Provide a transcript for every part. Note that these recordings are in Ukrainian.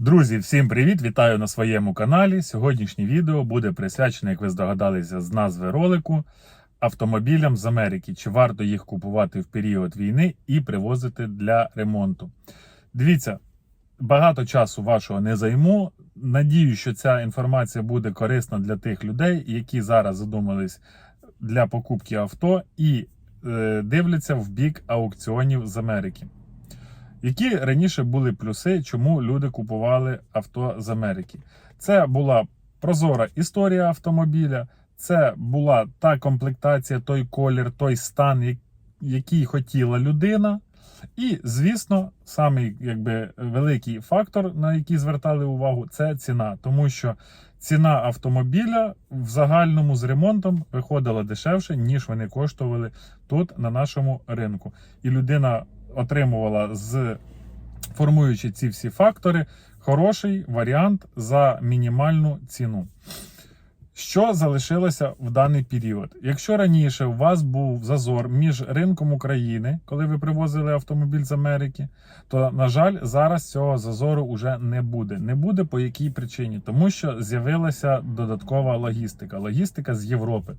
Друзі, всім привіт! Вітаю на своєму каналі. Сьогоднішнє відео буде присвячене, як ви здогадалися з назви ролику, автомобілям з Америки. Чи варто їх купувати в період війни і привозити для ремонту? Дивіться, багато часу вашого не займу. Надію, що ця інформація буде корисна для тих людей, які зараз задумались для покупки авто і е, дивляться в бік аукціонів з Америки. Які раніше були плюси, чому люди купували авто з Америки? Це була прозора історія автомобіля, це була та комплектація, той колір, той стан, який хотіла людина. І, звісно, самий якби великий фактор, на який звертали увагу, це ціна, тому що ціна автомобіля в загальному з ремонтом виходила дешевше, ніж вони коштували тут на нашому ринку. І людина отримувала з формуючи ці всі фактори, хороший варіант за мінімальну ціну. Що залишилося в даний період? Якщо раніше у вас був зазор між ринком України, коли ви привозили автомобіль з Америки, то на жаль, зараз цього зазору вже не буде. Не буде по якій причині? Тому що з'явилася додаткова логістика, логістика з Європи.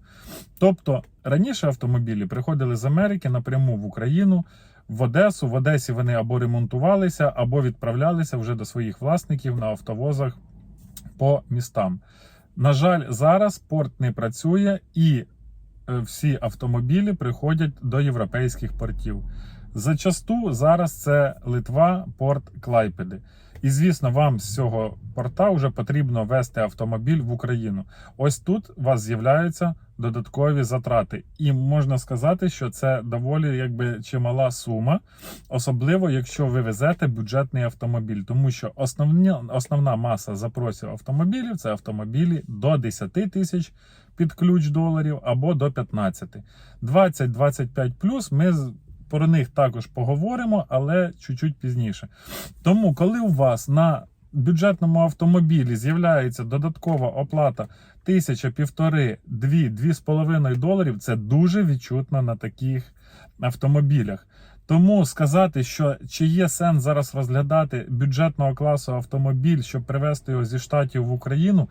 Тобто раніше автомобілі приходили з Америки напряму в Україну. В Одесу в Одесі вони або ремонтувалися, або відправлялися вже до своїх власників на автовозах по містам. На жаль, зараз порт не працює і е, всі автомобілі приходять до європейських портів. Зачасту зараз це Литва, порт Клайпеди. І звісно, вам з цього порта вже потрібно вести автомобіль в Україну. Ось тут у вас з'являються додаткові затрати, і можна сказати, що це доволі якби чимала сума, особливо якщо ви везете бюджетний автомобіль, тому що основні, основна маса запросів автомобілів це автомобілі до 10 тисяч під ключ доларів або до 15. 20-25 плюс ми про них також поговоримо, але чуть-чуть пізніше. Тому, коли у вас на бюджетному автомобілі з'являється додаткова оплата тисяча, півтори, дві, дві з половиною доларів, це дуже відчутно на таких автомобілях. Тому сказати, що чи є сенс зараз розглядати бюджетного класу автомобіль, щоб привезти його зі штатів в Україну,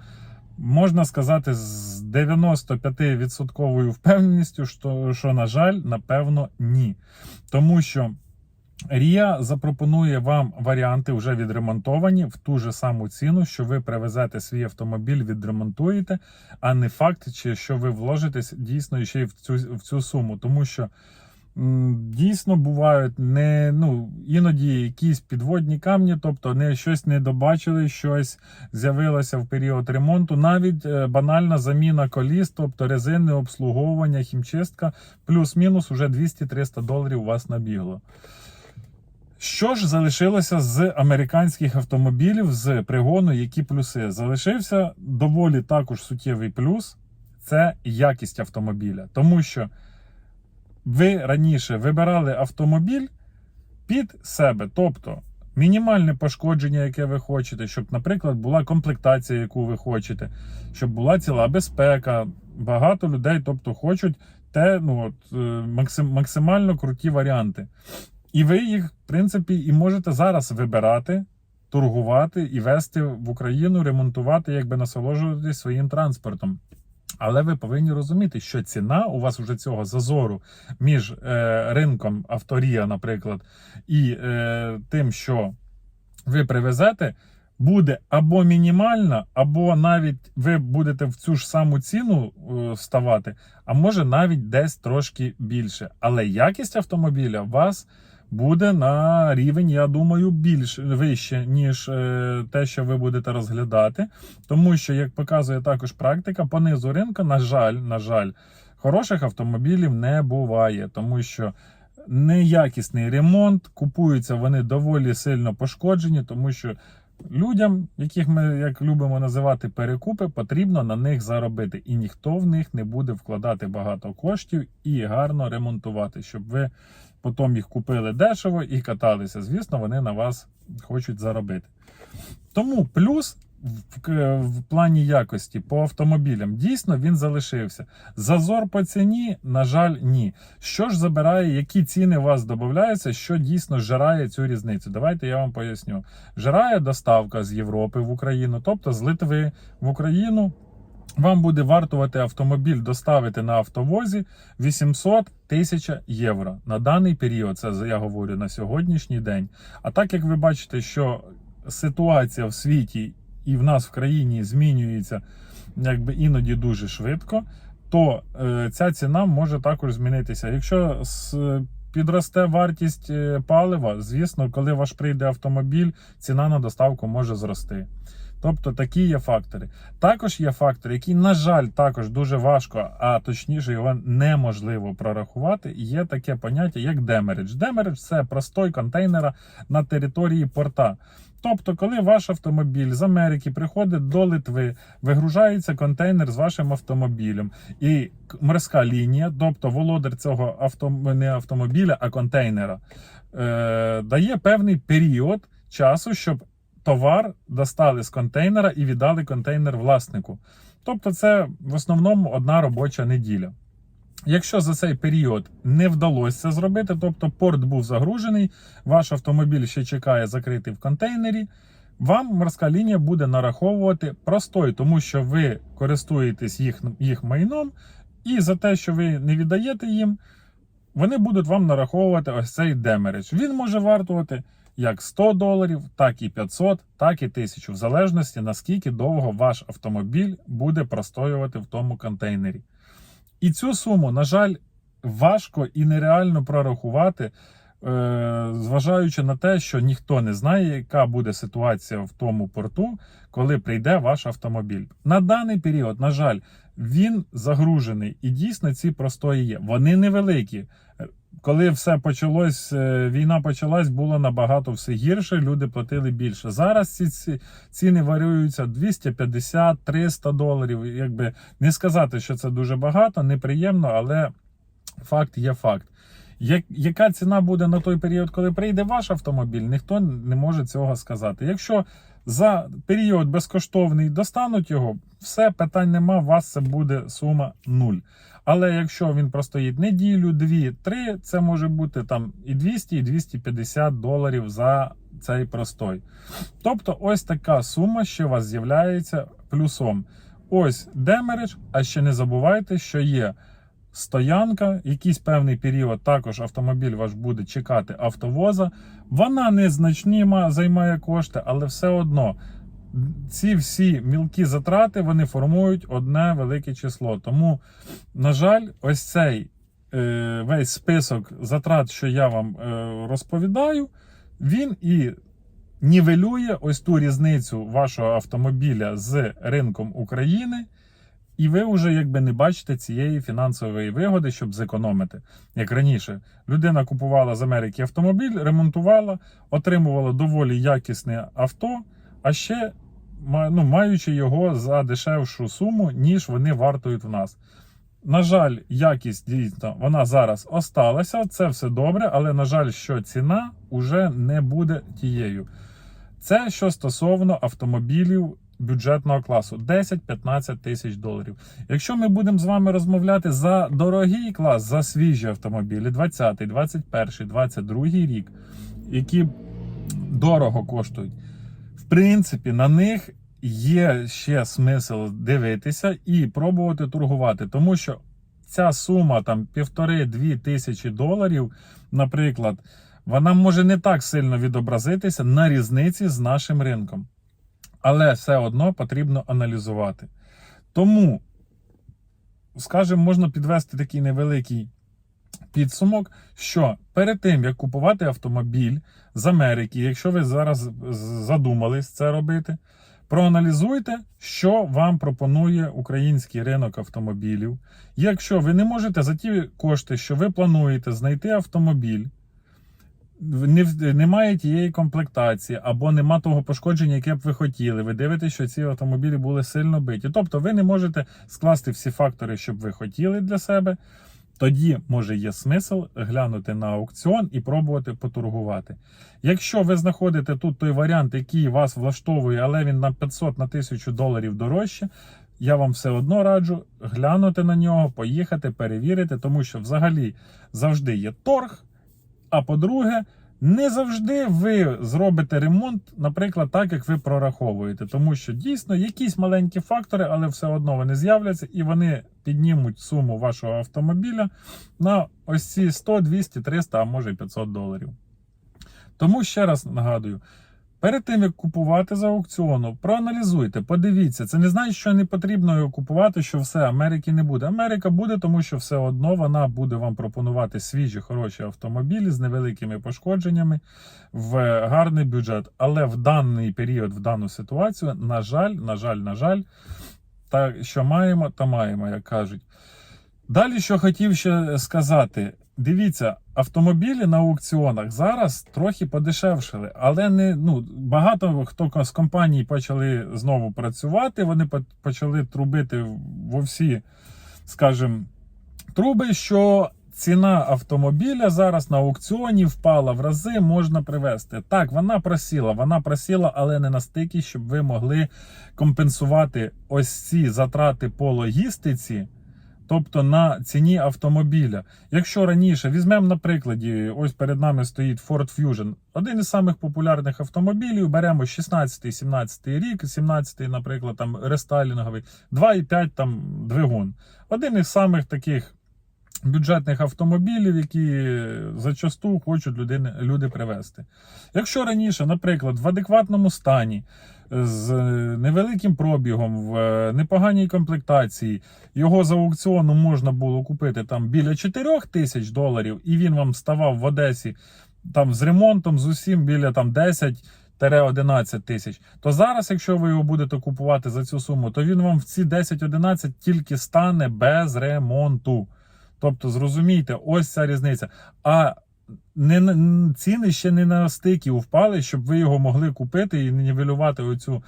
можна сказати з 95% впевненістю, що, що на жаль, напевно, ні. Тому що Рія запропонує вам варіанти вже відремонтовані в ту же саму ціну, що ви привезете свій автомобіль, відремонтуєте, а не факт, чи що ви вложитесь дійсно ще й в цю, в цю суму. Тому що м, дійсно бувають не ну іноді якісь підводні камні, тобто не щось не добачили, щось з'явилося в період ремонту. Навіть е, банальна заміна коліс, тобто резинне обслуговування, хімчистка, плюс-мінус уже 200-300 доларів у вас набігло. Що ж залишилося з американських автомобілів з пригону, які плюси? Залишився доволі також суттєвий плюс це якість автомобіля. Тому що ви раніше вибирали автомобіль під себе, тобто мінімальне пошкодження, яке ви хочете, щоб, наприклад, була комплектація, яку ви хочете, щоб була ціла безпека. Багато людей, тобто, хочуть те, ну от е, максим, максимально круті варіанти. І ви їх, в принципі, і можете зараз вибирати, торгувати і вести в Україну, ремонтувати, якби насолоджуватись своїм транспортом. Але ви повинні розуміти, що ціна у вас вже цього зазору між е, ринком авторія, наприклад, і е, тим, що ви привезете, буде або мінімальна, або навіть ви будете в цю ж саму ціну е, вставати, а може навіть десь трошки більше. Але якість автомобіля вас буде на рівень, я думаю, більш вище, ніж е, те, що ви будете розглядати. Тому що, як показує також практика, по низу ринку, на жаль, на жаль, хороших автомобілів не буває, тому що неякісний ремонт, купуються вони доволі сильно пошкоджені, тому що. Людям, яких ми як любимо називати перекупи, потрібно на них заробити, і ніхто в них не буде вкладати багато коштів і гарно ремонтувати, щоб ви потім їх купили дешево і каталися. Звісно, вони на вас хочуть заробити. Тому плюс в, в плані якості по автомобілям дійсно він залишився. Зазор по ціні, на жаль, ні. Що ж забирає, які ціни у вас додаються, що дійсно жирає цю різницю? Давайте я вам поясню. Жирає доставка з Європи в Україну, тобто з Литви в Україну. Вам буде вартувати автомобіль доставити на автовозі 800 тисяч євро на даний період. Це я говорю на сьогоднішній день. А так як ви бачите, що ситуація в світі і в нас в країні змінюється якби іноді дуже швидко, то е, ця ціна може також змінитися. Якщо с- підросте вартість е, палива, звісно, коли ваш прийде автомобіль, ціна на доставку може зрости. Тобто такі є фактори. Також є фактор, який, на жаль, також дуже важко, а точніше його неможливо прорахувати. Є таке поняття, як демеридж. Демеридж це простой контейнера на території порта. Тобто, коли ваш автомобіль з Америки приходить до Литви, вигружається контейнер з вашим автомобілем, і морська лінія, тобто володар цього авто, не автомобіля, а контейнера, е, дає певний період часу, щоб товар достали з контейнера і віддали контейнер власнику. Тобто, це в основному одна робоча неділя. Якщо за цей період не вдалося це зробити, тобто порт був загружений, ваш автомобіль ще чекає закритий в контейнері, вам морська лінія буде нараховувати простой, тому що ви користуєтесь їх, їх майном, і за те, що ви не віддаєте їм, вони будуть вам нараховувати ось цей демеридж. Він може вартувати як 100 доларів, так і 500, так і 1000, в залежності наскільки довго ваш автомобіль буде простоювати в тому контейнері. І цю суму, на жаль, важко і нереально прорахувати, е, зважаючи на те, що ніхто не знає, яка буде ситуація в тому порту, коли прийде ваш автомобіль. На даний період, на жаль, він загружений, і дійсно ці простої є. Вони невеликі. Коли все почалось, е, війна почалась, було набагато все гірше. Люди платили більше. Зараз ці ці- ціни варіюються 250-300 доларів. Якби не сказати, що це дуже багато, неприємно, але факт є факт. Яка ціна буде на той період, коли прийде ваш автомобіль, ніхто не може цього сказати. Якщо за період безкоштовний достануть його, все питань нема, у вас це буде сума нуль. Але якщо він простоїть неділю, дві, три, це може бути там і 200, і 250 доларів за цей простой. Тобто, ось така сума ще у вас з'являється плюсом. Ось демеридж, а ще не забувайте, що є стоянка, якийсь певний період також автомобіль ваш буде чекати автовоза. Вона незначні займає кошти, але все одно ці всі мілкі затрати вони формують одне велике число. Тому, на жаль, ось цей е, весь список затрат, що я вам е, розповідаю, він і нівелює ось ту різницю вашого автомобіля з ринком України. І ви вже якби не бачите цієї фінансової вигоди, щоб зекономити. Як раніше, людина купувала з Америки автомобіль, ремонтувала, отримувала доволі якісне авто, а ще ну, маючи його за дешевшу суму, ніж вони вартують в нас. На жаль, якість дійсно вона зараз осталася, це все добре, але на жаль, що ціна вже не буде тією. Це що стосовно автомобілів бюджетного класу 10-15 тисяч доларів. Якщо ми будемо з вами розмовляти за дорогий клас, за свіжі автомобілі, 20, 21, 22 рік, які дорого коштують, в принципі, на них є ще смисл дивитися і пробувати торгувати, тому що ця сума там півтори-дві тисячі доларів, наприклад, вона може не так сильно відобразитися на різниці з нашим ринком. Але все одно потрібно аналізувати. Тому, скажімо, можна підвести такий невеликий підсумок, що перед тим, як купувати автомобіль з Америки, якщо ви зараз задумались це робити, проаналізуйте, що вам пропонує український ринок автомобілів. Якщо ви не можете за ті кошти, що ви плануєте знайти автомобіль, не, немає тієї комплектації, або нема того пошкодження, яке б ви хотіли. Ви дивитесь, що ці автомобілі були сильно биті. Тобто ви не можете скласти всі фактори, що б ви хотіли для себе. тоді може є смисл глянути на аукціон і пробувати поторгувати. Якщо ви знаходите тут той варіант, який вас влаштовує, але він на 500 на 1000 доларів дорожче, я вам все одно раджу глянути на нього, поїхати, перевірити, тому що взагалі завжди є торг. А по-друге, не завжди ви зробите ремонт, наприклад, так як ви прораховуєте, тому що дійсно якісь маленькі фактори, але все одно вони з'являться і вони піднімуть суму вашого автомобіля на ось ці 100, 200, 300, а може й 500 доларів. Тому ще раз нагадую. Перед тим як купувати з аукціону, проаналізуйте, подивіться. Це не значить, що не потрібно його купувати, що все Америки не буде. Америка буде, тому що все одно вона буде вам пропонувати свіжі хороші автомобілі з невеликими пошкодженнями в гарний бюджет. Але в даний період, в дану ситуацію, на жаль, на жаль, на жаль, та що маємо, то маємо, як кажуть. Далі, що хотів ще сказати, дивіться, автомобілі на аукціонах зараз трохи подешевшили, але не ну багато хто з компаній почали знову працювати. Вони почали трубити во всі, скажімо, труби, що ціна автомобіля зараз на аукціоні впала в рази, можна привезти. Так, вона просіла, вона просіла, але не настільки, щоб ви могли компенсувати ось ці затрати по логістиці. Тобто на ціні автомобіля. Якщо раніше візьмемо на прикладі, ось перед нами стоїть Ford Fusion, один із самих популярних автомобілів. Беремо 16-17 рік, 17, наприклад, там рестайлінговий, 2,5 там двигун. Один із самих таких бюджетних автомобілів, які зачасту хочуть людини, люди привезти. Якщо раніше, наприклад, в адекватному стані, з невеликим пробігом, в е, непоганій комплектації, його за аукціону можна було купити там біля 4 тисяч доларів, і він вам ставав в Одесі там з ремонтом, з усім біля там 10 11 тисяч. То зараз, якщо ви його будете купувати за цю суму, то він вам в ці 10-11 тільки стане без ремонту. Тобто, зрозумійте, ось ця різниця. А не ціни ще не на стики впали, щоб ви його могли купити і нівелювати оцю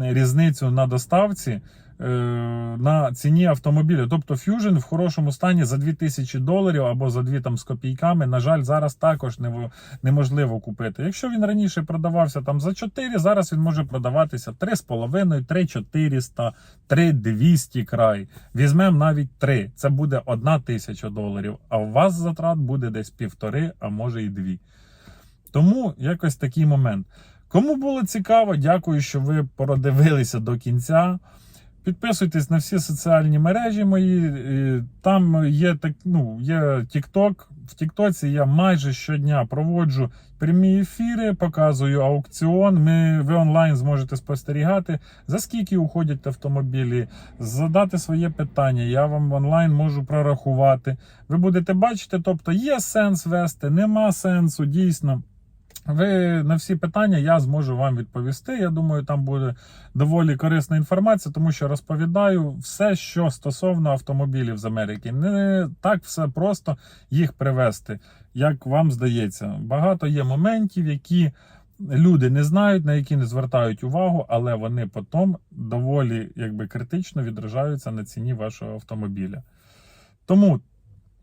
різницю на доставці на ціні автомобіля. Тобто Fusion в хорошому стані за 2000 доларів або за 2 там з копійками, на жаль, зараз також не, неможливо купити. Якщо він раніше продавався там за 4, зараз він може продаватися 3,5, 3,400, 3,200 край. Візьмемо навіть 3. Це буде 1 тисяча доларів, а у вас затрат буде десь півтори, а може і дві. Тому якось такий момент. Кому було цікаво, дякую, що ви продивилися до кінця. Підписуйтесь на всі соціальні мережі мої. Там є так, ну, є TikTok. В Тіктоці я майже щодня проводжу прямі ефіри, показую аукціон. Ми, ви онлайн зможете спостерігати, за скільки уходять автомобілі, задати своє питання. Я вам онлайн можу прорахувати. Ви будете бачити, тобто є сенс вести, нема сенсу, дійсно. Ви на всі питання я зможу вам відповісти. Я думаю, там буде доволі корисна інформація, тому що розповідаю все, що стосовно автомобілів з Америки. Не так все просто їх привезти, як вам здається. Багато є моментів, які люди не знають, на які не звертають увагу, але вони потім доволі якби критично відражаються на ціні вашого автомобіля. Тому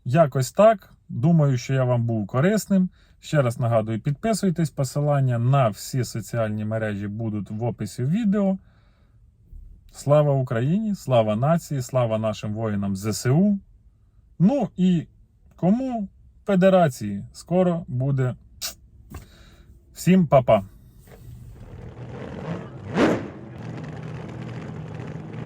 якось так. Думаю, що я вам був корисним. Ще раз нагадую, підписуйтесь. Посилання на всі соціальні мережі будуть в описі відео. Слава Україні! Слава нації! Слава нашим воїнам ЗСУ. Ну і кому Федерації скоро буде. Всім па-па!